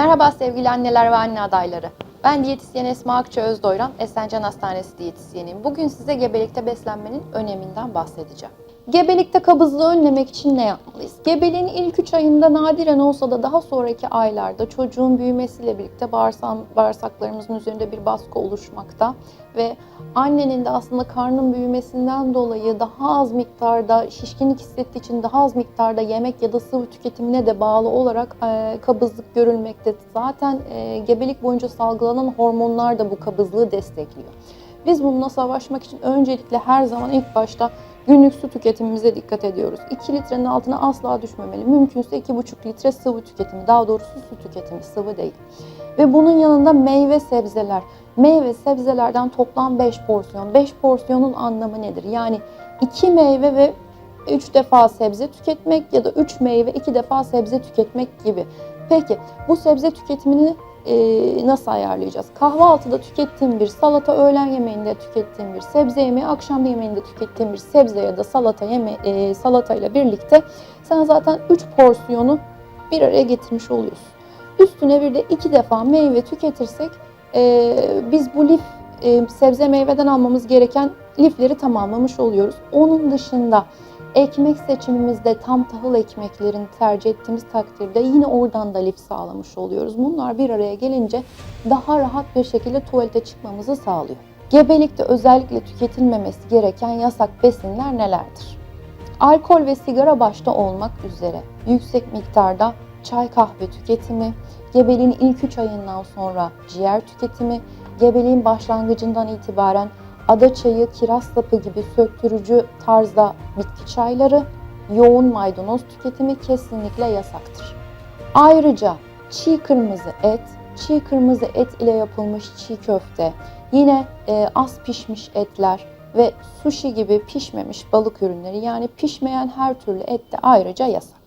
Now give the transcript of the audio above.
Merhaba sevgili anneler ve anne adayları. Ben diyetisyen Esma Akça Özdoyran, Esencan Hastanesi diyetisyeniyim. Bugün size gebelikte beslenmenin öneminden bahsedeceğim. Gebelikte kabızlığı önlemek için ne yapmalıyız? Gebeliğin ilk 3 ayında nadiren olsa da daha sonraki aylarda çocuğun büyümesiyle birlikte bağırsak, bağırsaklarımızın üzerinde bir baskı oluşmakta ve annenin de aslında karnın büyümesinden dolayı daha az miktarda şişkinlik hissettiği için daha az miktarda yemek ya da sıvı tüketimine de bağlı olarak e, kabızlık görülmekte. Zaten e, gebelik boyunca salgılanan hormonlar da bu kabızlığı destekliyor. Biz bununla savaşmak için öncelikle her zaman ilk başta günlük su tüketimimize dikkat ediyoruz. 2 litrenin altına asla düşmemeli. Mümkünse 2,5 litre sıvı tüketimi, daha doğrusu su tüketimi, sıvı değil. Ve bunun yanında meyve sebzeler. Meyve sebzelerden toplam 5 porsiyon. 5 porsiyonun anlamı nedir? Yani 2 meyve ve 3 defa sebze tüketmek ya da 3 meyve 2 defa sebze tüketmek gibi. Peki bu sebze tüketimini e, nasıl ayarlayacağız? Kahvaltıda tükettiğim bir salata, öğlen yemeğinde tükettiğim bir sebze yemeği, akşam yemeğinde tükettiğim bir sebze ya da salata yeme e, salata ile birlikte sen zaten 3 porsiyonu bir araya getirmiş oluyorsun. Üstüne bir de iki defa meyve tüketirsek e, biz bu lif e, sebze meyveden almamız gereken lifleri tamamlamış oluyoruz. Onun dışında ekmek seçimimizde tam tahıl ekmeklerini tercih ettiğimiz takdirde yine oradan da lif sağlamış oluyoruz. Bunlar bir araya gelince daha rahat bir şekilde tuvalete çıkmamızı sağlıyor. Gebelikte özellikle tüketilmemesi gereken yasak besinler nelerdir? Alkol ve sigara başta olmak üzere yüksek miktarda çay kahve tüketimi, gebeliğin ilk 3 ayından sonra ciğer tüketimi, gebeliğin başlangıcından itibaren ada çayı, kiraz sapı gibi söktürücü tarzda bitki çayları, yoğun maydanoz tüketimi kesinlikle yasaktır. Ayrıca çiğ kırmızı et, çiğ kırmızı et ile yapılmış çiğ köfte, yine e, az pişmiş etler ve sushi gibi pişmemiş balık ürünleri yani pişmeyen her türlü et de ayrıca yasak.